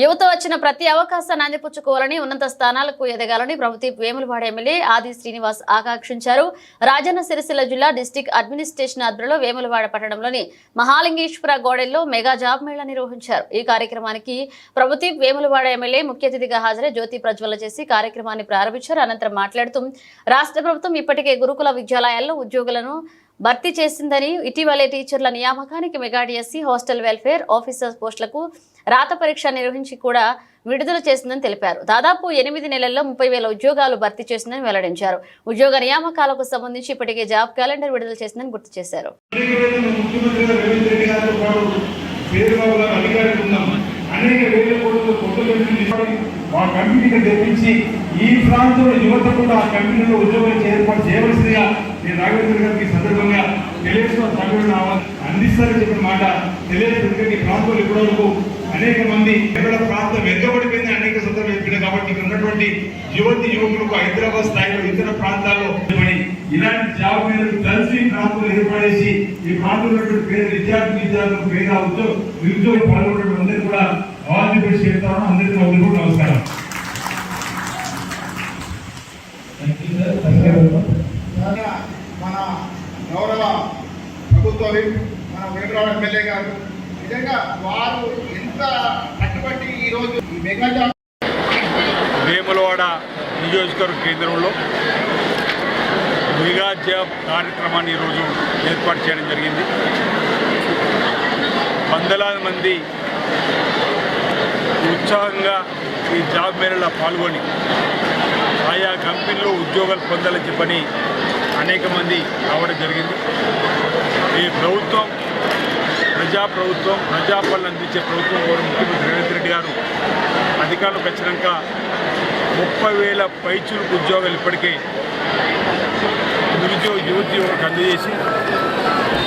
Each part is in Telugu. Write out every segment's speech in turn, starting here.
యువత వచ్చిన ప్రతి అవకాశాన్ని అందిపుచ్చుకోవాలని ఉన్నత స్థానాలకు ఎదగాలని ప్రభుత్వ వేములవాడ ఎమ్మెల్యే ఆది శ్రీనివాస్ ఆకాంక్షించారు. రాజన్న సిరిసిల్ల జిల్లా డిస్టిక్ అడ్మినిస్ట్రేషన్ ఆధ్వర్యంలో వేములవాడ పట్టణంలోని మహాలింగేశ్వర గోడెల్లో మెగా జాబ్ మేళా నిర్వహించారు. ఈ కార్యక్రమానికి ప్రభుత్వ వేములవాడ ఎమ్మెల్యే ముఖ్య అతిథిగా హాజరై జ్యోతి ప్రజ్వల చేసి కార్యక్రమాన్ని ప్రారంభించారు. అనంతరం మాట్లాడుతూ రాష్ట్ర ప్రభుత్వం ఇప్పటికే గురుకుల విద్యాలయాల్లో ఉద్యోగులను భర్తీ చేసిందని ఇటీవలే టీచర్ల నియామకానికి mega DSC hostel welfare officers పోస్టులకు రాత పరీక్ష నిర్వహించి కూడా విడుదల చేసిందని తెలిపారు. దాదాపు ఎనిమిది నెలల్లో ముప్పై వేల ఉద్యోగాలు భర్తీ చేసిందని వెల్లడించారు. ఉద్యోగ నియామకాలకు సంబంధించి ఇప్పటికే జాబ్ క్యాలెండర్ విడుదల చేసిందని గుర్తు చేశారు. ఈ ప్రాంతంలో యువత కూడా ఆ కంపెనీలో ఉద్యోగం ఏర్పాటు చేయవలసిందిగా నేను రాఘవేంద్ర గారికి ఈ సందర్భంగా తెలియజేస్తున్న తమిళ అందిస్తారని చెప్పిన మాట తెలియజేస్తుంది ఈ ప్రాంతంలో ఇప్పటివరకు అనేక మంది ఇక్కడ ప్రాంతం వెనుకబడిపోయింది అనేక సందర్భాలు చెప్పిన కాబట్టి ఇక్కడ ఉన్నటువంటి యువతి యువకులకు హైదరాబాద్ స్థాయిలో ఇతర ప్రాంతాల్లో ఇలాంటి జాబ్ మీద కలిసి ప్రాంతంలో ఏర్పడేసి ఈ ప్రాంతంలో పేద విద్యార్థి విద్యార్థులకు పేద ఉద్యోగ నిరుద్యోగ పాల్గొన్నటువంటి అందరికీ కూడా అవార్డు పెట్టి చెప్తాను అందరికీ అందరూ కూడా నమస్కారం. ప్రభుత్వ మన వేమరావు ఎమ్మెల్యే గారు. నిజంగా వారు ఎంత కట్టుబట్టి ఈరోజు ఈ మెగా వేములవాడ నియోజకవర్గ కేంద్రంలో మెగా జాబ్ కార్యక్రమాన్ని ఈరోజు ఏర్పాటు చేయడం జరిగింది. వందలాది మంది ఉత్సాహంగా ఈ జాబ్ మేళలో పాల్గొని ఆయా కంపెనీలో ఉద్యోగాలు పొందాలని చెప్పని అనేక మంది రావడం జరిగింది. ఈ ప్రభుత్వం ప్రజా ప్రభుత్వం ప్రజాపాలన అందించే ప్రభుత్వం వారు ముఖ్యమంత్రి రేవంత్ రెడ్డి గారు అధికారంలోకి వచ్చినాక ముప్పై వేల పైచులకు ఉద్యోగాలు ఇప్పటికే నిరుద్యోగ యువతి యువకులకు అందజేసి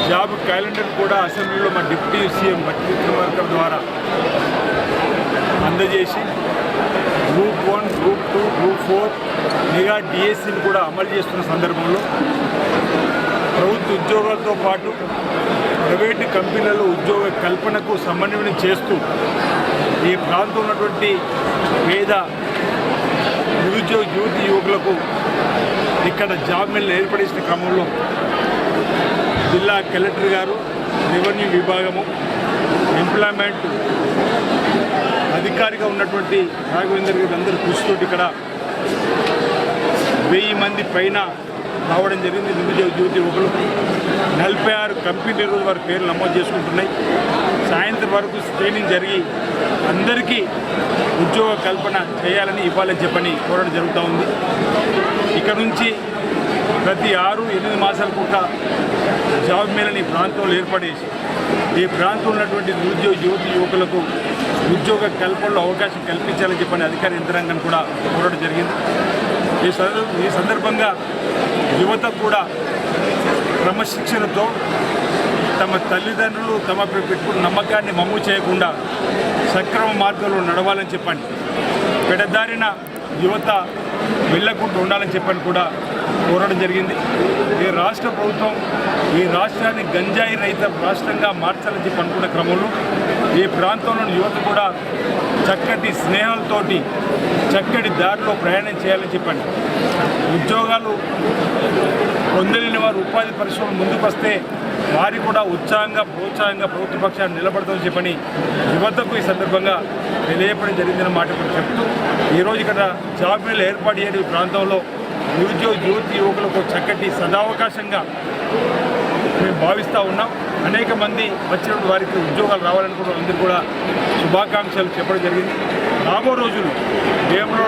జాబ్ క్యాలెండర్ కూడా అసెంబ్లీలో మా డిప్యూటీ సీఎం బట్టి విక్రమార్కర్ ద్వారా అందజేసి group one group two group four mega డిఎస్సిని కూడా అమలు చేస్తున్న సందర్భంలో ప్రభుత్వ ఉద్యోగాలతో పాటు ప్రైవేటు కంపెనీలలో ఉద్యోగ కల్పనకు సమన్వయం చేస్తూ ఈ ప్రాంతంలో ఉన్నటువంటి పేద నిరుద్యోగ యువతి యువకులకు ఇక్కడ జాబ్ మిల్లు ఏర్పడేసిన క్రమంలో జిల్లా కలెక్టర్ గారు రెవెన్యూ విభాగము ఎంప్లాయ్మెంట్ అధికారిగా ఉన్నటువంటి రాఘవేందర్ గారి అందరూ కృషితోటి ఇక్కడ వెయ్యి మంది పైన రావడం జరిగింది. నిరుద్యోగ జ్యోతి ఒకరు నలభై ఆరు కంపెనీలు వారి పేర్లు నమోదు చేసుకుంటున్నాయి. సాయంత్రం వరకు స్క్రీనింగ్ జరిగి అందరికీ ఉద్యోగ కల్పన చేయాలని ఇవ్వాలని చెప్పని కోరడం జరుగుతూ ఉంది. ఇక్కడ నుంచి ప్రతి ఆరు ఎనిమిది మాసాలకు ఒక జాబ్ మేళని ప్రాంతంలో ఏర్పడేసి ఈ ప్రాంతంలో ఉన్నటువంటి నిరుద్యోగ యువతి యువకులకు ఉద్యోగ కల్పనలో అవకాశం కల్పించాలని చెప్పని అధికార యంత్రాంగాన్ని కూడా కోరడం జరిగింది. ఈ సందర్భ ఈ సందర్భంగా యువత కూడా క్రమశిక్షణతో తమ తల్లిదండ్రులు తమపై పెట్టుకున్న నమ్మకాన్ని మమ్ము చేయకుండా సక్రమ మార్గంలో నడవాలని చెప్పండి. పెడదారిన యువత వెళ్ళకుండా ఉండాలని చెప్పని కూడా కోరడం జరిగింది. ఈ రాష్ట్ర ప్రభుత్వం ఈ రాష్ట్రాన్ని గంజాయి రహిత రాష్ట్రంగా మార్చాలని చెప్పి అనుకున్న క్రమంలో ఈ ప్రాంతంలోని యువత కూడా చక్కటి స్నేహాలతోటి చక్కటి దారిలో ప్రయాణం చేయాలని చెప్పండి. ఉద్యోగాలు పొందలేని వారు ఉపాధి పరిశ్రమలు ముందుకు వస్తే వారి కూడా ఉత్సాహంగా ప్రోత్సాహంగా ప్రభుత్వ పక్షాన్ని నిలబడతామని చెప్పని యువతకు ఈ సందర్భంగా తెలియపడం జరిగిందన్న మాట కూడా చెప్తూ ఈరోజు ఇక్కడ జాబ్ మేళ ఏర్పాటు చేయడం ప్రాంతంలో నిరుద్యోగ యువతి యువకులకు చక్కటి సదావకాశంగా మేము భావిస్తూ ఉన్నాం. అనేక మంది వచ్చిన వారికి ఉద్యోగాలు రావాలనుకున్న అందరూ కూడా శుభాకాంక్షలు చెప్పడం జరిగింది. రాబో రోజులు దేవుడు